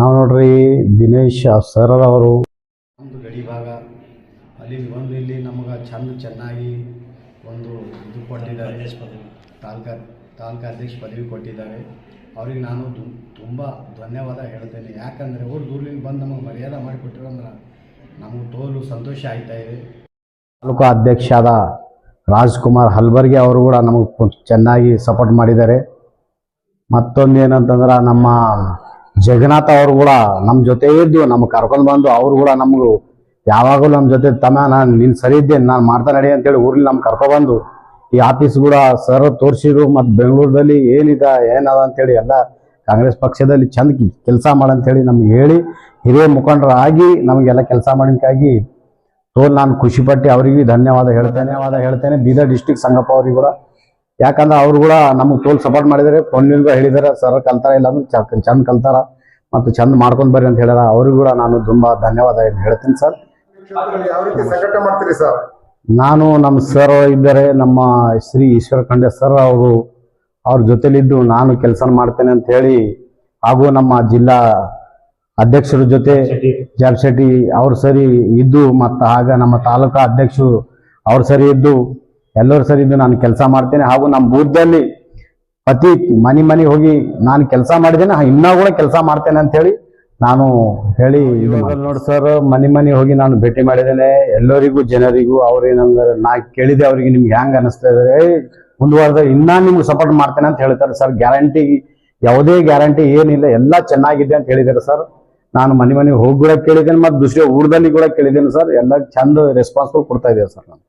ನಾವು ನೋಡ್ರಿ ದಿನೇಶ್ ಸರ್ ಅವರು. ಒಂದು ಗಡಿ ಭಾಗ. ಅಲ್ಲಿ ಒಂದು ಇಲ್ಲಿ ನಮಗೆ ಚಂದ ಚೆನ್ನಾಗಿ ಒಂದು ಇದು ಕೊಟ್ಟಿದ್ದಾರೆ. ತಾಲೂಕಾ ತಾಲೂಕಾ ಅಧ್ಯಕ್ಷ ಪದವಿ ಕೊಟ್ಟಿದ್ದಾರೆ. ಅವ್ರಿಗೆ ನಾನು ತುಂಬ ಧನ್ಯವಾದ ಹೇಳ್ತೇನೆ. ಯಾಕಂದರೆ ಅವ್ರು ದೂರದಿಂದ ಬಂದು ನಮಗೆ ಮರ್ಯಾದೆ ಮಾಡಿಕೊಟ್ಟಿರಂದ್ರೆ ನಮಗೆ ತೋಲು ಸಂತೋಷ ಆಯ್ತಾ ಇದೆ. ಅಧ್ಯಕ್ಷ ಆದ ರಾಜ್ಕುಮಾರ್ ಹಲ್ಬರ್ಗಿ ಅವರು ಕೂಡ ನಮಗೆ ಚೆನ್ನಾಗಿ ಸಪೋರ್ಟ್ ಮಾಡಿದ್ದಾರೆ. ಮತ್ತೊಂದು ಏನಂತಂದ್ರೆ ನಮ್ಮ ಜಗನ್ನಾಥ್ ಅವರು ಕೂಡ ನಮ್ಮ ಜೊತೆ ಇದ್ದು ನಮ್ಗೆ ಕರ್ಕೊಂಡು ಬಂದು ಅವ್ರು ಕೂಡ ನಮಗೂ ಯಾವಾಗಲೂ ನಮ್ಮ ಜೊತೆ ತಮ್ಮ, ನಾನು ನೀನು ಸರಿ ಇದ್ದೇನೆ, ನಾನು ಮಾಡ್ತಾ ನಡಿ ಅಂತೇಳಿ ಊರಲ್ಲಿ ನಮ್ಗೆ ಕರ್ಕೊಬಂದು ಈ ಆಫೀಸ್ ಕೂಡ ಸರ್ ತೋರ್ಸಿದ್ರು, ಮತ್ತು ಬೆಂಗಳೂರಲ್ಲಿ ಏನಿದೆ, ಏನದ ಅಂತೇಳಿ ಎಲ್ಲ ಕಾಂಗ್ರೆಸ್ ಪಕ್ಷದಲ್ಲಿ ಚಂದ ಕೆಲಸ ಮಾಡಂತೇಳಿ ನಮ್ಗೆ ಹೇಳಿ, ಹಿರಿಯ ಮುಖಂಡರಾಗಿ ನಮಗೆಲ್ಲ ಕೆಲಸ ಮಾಡಿದಕ್ಕಾಗಿ ತೋಲ್ ನಾನು ಖುಷಿಪಟ್ಟು ಅವರಿಗೂ ಧನ್ಯವಾದ ಹೇಳ್ತೇನೆ ಧನ್ಯವಾದ ಹೇಳ್ತೇನೆ. ಬೀದರ್ ಡಿಸ್ಟಿಕ್ ಸಂಗಪ್ಪ ಅವ್ರಿಗೆ ಕೂಡ ಯಾಕಂದ್ರೆ ಅವ್ರು ಕೂಡ ನಮಗೆ ತೋಲ್ ಸಪೋರ್ಟ್ ಮಾಡಿದಾರೆ. ಫೋನ್ಲಿಂದ ಹೇಳಿದಾರೆ ಸರ್ ಕಲ್ತಾರ ಇಲ್ಲ ಅಂದ್ರೆ ಚಂದ ಕಲ್ತಾರ ಮತ್ತು ಚಂದ ಮಾಡ್ಕೊಂಡು ಬರ್ರಿ ಅಂತ ಹೇಳ್ಯಾರ. ಅವ್ರಿಗೂ ಕೂಡ ನಾನು ತುಂಬ ಧನ್ಯವಾದ ಹೇಳ್ತೀನಿ ಸರ್ ನಾನು ನಮ್ಮ ಸರ್ ಇದ್ದಾರೆ. ನಮ್ಮ ಶ್ರೀ ಈಶ್ವರ ಖಂಡೆ ಸರ್ ಅವರು ಅವ್ರ ಜೊತೆಲಿದ್ದು ನಾನು ಕೆಲಸ ಮಾಡ್ತೇನೆ ಅಂತ ಹೇಳಿ ಹಾಗೂ ನಮ್ಮ ಜಿಲ್ಲಾ ಅಧ್ಯಕ್ಷರ ಜೊತೆ ಜಾಬ್ ಅವ್ರು ಸರಿ ಇದ್ದು ಮತ್ತು ಆಗ ನಮ್ಮ ತಾಲೂಕಾ ಅಧ್ಯಕ್ಷರು ಅವ್ರು ಸರಿ ಇದ್ದು ಎಲ್ಲರೂ ಸರಿ ಇದ್ದು ನಾನು ಕೆಲಸ ಮಾಡ್ತೇನೆ. ಹಾಗೂ ನಮ್ಮ ಬೂತ್ದಲ್ಲಿ ಪ್ರತಿ ಮನೆ ಮನೆ ಹೋಗಿ ನಾನು ಕೆಲಸ ಮಾಡಿದ್ದೇನೆ. ಇನ್ನೂ ಕೂಡ ಕೆಲಸ ಮಾಡ್ತೇನೆ ಅಂತ ಹೇಳಿ ನಾನು ಹೇಳಿ ನೋಡಿ ಸರ್ ಮನೆ ಮನೆ ಹೋಗಿ ನಾನು ಭೇಟಿ ಮಾಡಿದ್ದೇನೆ. ಎಲ್ಲರಿಗೂ ಜನರಿಗೂ ಅವ್ರೇನಂದ್ರೆ ನಾ ಕೇಳಿದೆ ಅವ್ರಿಗೆ ನಿಮ್ಗೆ ಹೆಂಗ್ ಅನಿಸ್ತಾ ಇದೆ. ಮುಂದುವರೆದ ಇನ್ನೂ ನಿಮ್ಗೆ ಸಪೋರ್ಟ್ ಮಾಡ್ತೇನೆ ಅಂತ ಹೇಳ್ತಾರೆ ಸರ್. ಗ್ಯಾರಂಟಿ ಯಾವುದೇ ಗ್ಯಾರಂಟಿ ಏನಿಲ್ಲ. ಎಲ್ಲ ಚೆನ್ನಾಗಿದೆ ಅಂತ ಹೇಳಿದ್ದಾರೆ ಸರ್. ನಾನು ಮನೆ ಮನೆ ಹೋಗಿ ಕೂಡ ಕೇಳಿದ್ದೇನೆ ಮತ್ತು ದುಸರಿ ಊರದಲ್ಲಿ ಕೂಡ ಕೇಳಿದ್ದೇನೆ ಸರ್. ಎಲ್ಲ ಚಂದ ರೆಸ್ಪಾನ್ಸ್ ಕೊಡ್ತಾ ಇದ್ದೇವೆ ಸರ್ ನಾನು.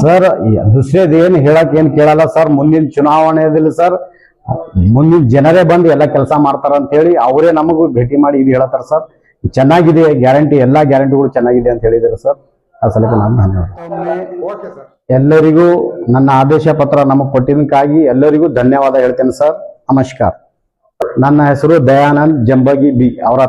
ಸರ್ ದುಸ್ರೇದ್ ಏನು ಹೇಳಕ್ ಏನ್ ಕೇಳಲ್ಲ ಸರ್ ಮುಂದಿನ ಚುನಾವಣೆಯಲ್ಲಿ ಸರ್ ಮುಂದಿನ ಜನರೇ ಬಂದು ಎಲ್ಲ ಕೆಲಸ ಮಾಡ್ತಾರ ಅಂತ ಹೇಳಿ ಅವರೇ ನಮಗೂ ಭೇಟಿ ಮಾಡಿ ಇದು ಹೇಳತ್ತಾರ ಸರ್ ಚೆನ್ನಾಗಿದೆ ಗ್ಯಾರಂಟಿ ಎಲ್ಲಾ ಗ್ಯಾರಂಟಿಗಳು ಚೆನ್ನಾಗಿದೆ ಅಂತ ಹೇಳಿದ್ರು ಸರ್ ಆ ಸಲಕ್ಕೆ ನಾನು ಧನ್ಯವಾದ. ಎಲ್ಲರಿಗೂ ನನ್ನ ಆದೇಶ ಪತ್ರ ನಮಗೆ ಕೊಟ್ಟಿದ್ದಕ್ಕಾಗಿ ಎಲ್ಲರಿಗೂ ಧನ್ಯವಾದ ಹೇಳ್ತೇನೆ ಸರ್ ನಮಸ್ಕಾರ. ನನ್ನ ಹೆಸರು ದಯಾನಂದ್ ಜಂಬಗಿ ಬಿ, ಅವರ